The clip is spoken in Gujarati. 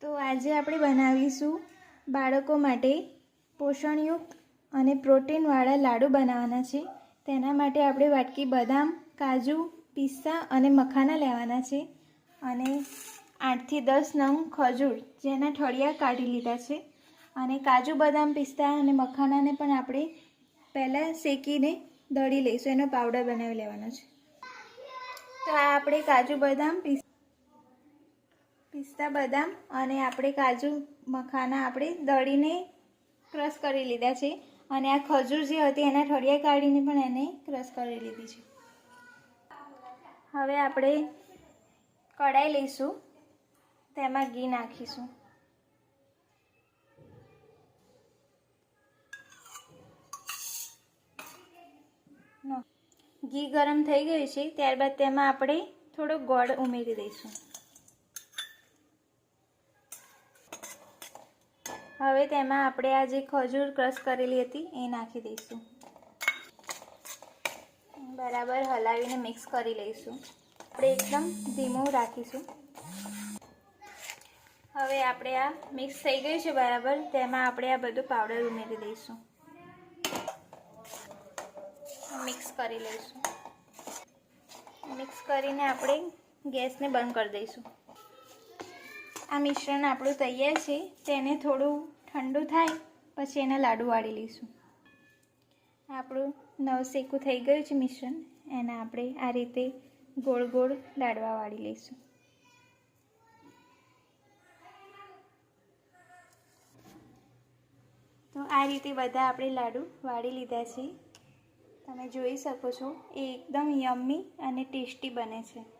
તો આજે આપણે બનાવીશું બાળકો માટે પોષણયુક્ત અને પ્રોટીનવાળા લાડુ બનાવવાના છે. તેના માટે આપણે વાટકી બદામ, કાજુ, પિસ્તા અને મખાના લેવાના છે. અને આઠથી દસ નંગ ખજૂર જેના ઠળિયા કાઢી લીધા છે. અને કાજુ, બદામ, પિસ્તા અને મખાનાને પણ આપણે પહેલાં શેકીને દળી લઈશું. એનો પાવડર બનાવી લેવાનો છે. તો આ આપણે કાજુ, બદામ, પિસ્તા પિસ્તા, બદામ અને આપણે કાજુ મખાના આપણે દળીને ક્રશ કરી લીધા છે. અને આ ખજૂર જે હતી એના ઠળિયા કાઢીને પણ એને ક્રશ કરી લીધી છે. હવે આપણે કઢાઈ લઈશું. તેમાં ઘી નાખીશું. ઘી ગરમ થઈ ગયું છે. ત્યારબાદ તેમાં આપણે થોડો ગોળ ઉમેરી દઈશું. હવે તેમાં આપણે આ જે ખજૂર ક્રશ કરેલી હતી, એ નાખી દઈશું. બરાબર હલાવીને મિક્સ કરી લઈશું. આપણે એકદમ ધીમું રાખીશું. હવે આપણે આ મિક્સ થઈ ગયું છે, બરાબર? તેમાં આપણે આ બધું પાવડર ઉમેરી દઈશું. મિક્સ કરી લઈશું. મિક્સ કરીને આપણે ગેસને બંધ કરી દઈશું. આ મિશ્રણ આપણું તૈયાર છે તેને થોડું ઠંડુ થાય, પછી એના લાડુ વાળી લઈશું. આપણું નવશેકું થઈ ગયું છે મિશ્રણ, એના આપણે આ રીતે ગોળ ગોળ લાડવા વાળી લઈશું. તો આ રીતે બધા આપણે લાડુ વાળી લીધા છે. તમે જોઈ શકો છો, એ એકદમ યમ્મી અને ટેસ્ટી બને છે.